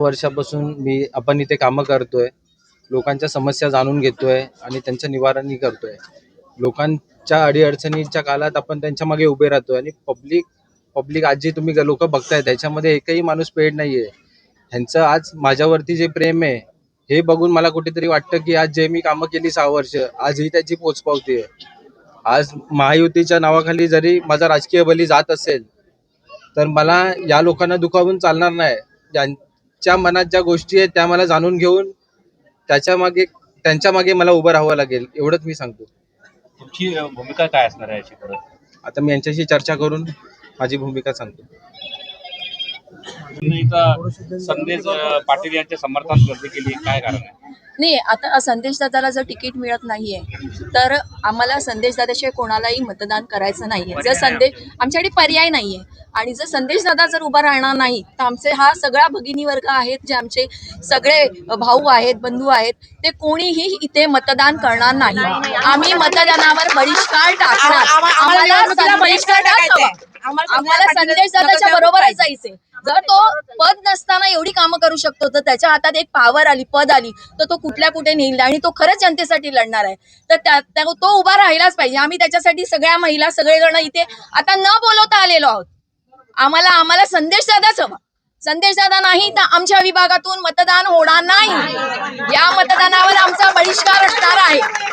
वर्षापासून मी आपण इथे कामं करतोय. लोकांच्या समस्या जाणून घेतोय आणि त्यांचं निवारणही करतोय. लोकांच्या अडीअडचणीच्या काळात आपण त्यांच्या मागे उभे राहतोय आणि पब्लिक पब्लिक आज जे तुम्ही लोक बघताय त्याच्यामध्ये एकही माणूस पेड नाहीये. ह्यांचं आज माझ्यावरती जे प्रेम आहे हे बघून मला कुठेतरी वाटतं की आज जे मी कामं केली सहा वर्ष आज ही त्याची पोचपावती आहे आज महायुतीच्या नावाखाली जरी माझा राजकीय बली जात असेल तर मला या लोकांना दुखावून चालणार नाही. ज्यां ज्यांच्या मनात ज्या गोष्टी आहेत त्या मला जाणून घेऊन त्याच्यामागे त्यांच्या मागे मला उभं राहावं लागेल एवढंच मी सांगतो. तुमची अ, भूमिका काय असणार आहे याची परत आता मी यांच्याशी चर्चा करून माझी भूमिका सांगतो. इथं संदेश पाटील यांच्या समर्थनात गर्दी केली. काय कारण आहे? नाही आता संदेश दादाला जर तिकीट मिळत नाहीये तर आम्हाला संदेश दादाशिवाय कोणालाही मतदान करायचं नाहीये. जर संदेश आमच्याकडे पर्याय नाहीये. आणि जर संदेश दादा जर उभा राहणार नाही तर आमचे हा सगळा भगिनी वर्ग आहेत जे आमचे सगळे भाऊ आहेत बंधू आहेत ते कोणीही इथे मतदान करणार नाही. आम्ही मतदानावर बहिष्कार टाकणार. आम्हाला बहिष्कार आम्हाला संदेश दादाच्या बरोबरच जायचंय. जर तो पद नसताना एवढी कामं करू शकतो तर त्याच्या हातात एक पावर आली पद आली तर तो कुठल्या कुठे नेईल आणि तो खरंच जनतेसाठी लढणार आहे. तर त्या- तो उभा राहिलाच पाहिजे. आम्ही त्याच्यासाठी सगळ्या महिला सगळेजण इथे आता न बोलवता आलेलो आहोत. आम्हाला आम्हाला संदेश दादाच हवा. संदेश दादा नाही तर आमच्या विभागातून मतदान होणार नाही. या मतदानावर आमचा बहिष्कार असणार आहे.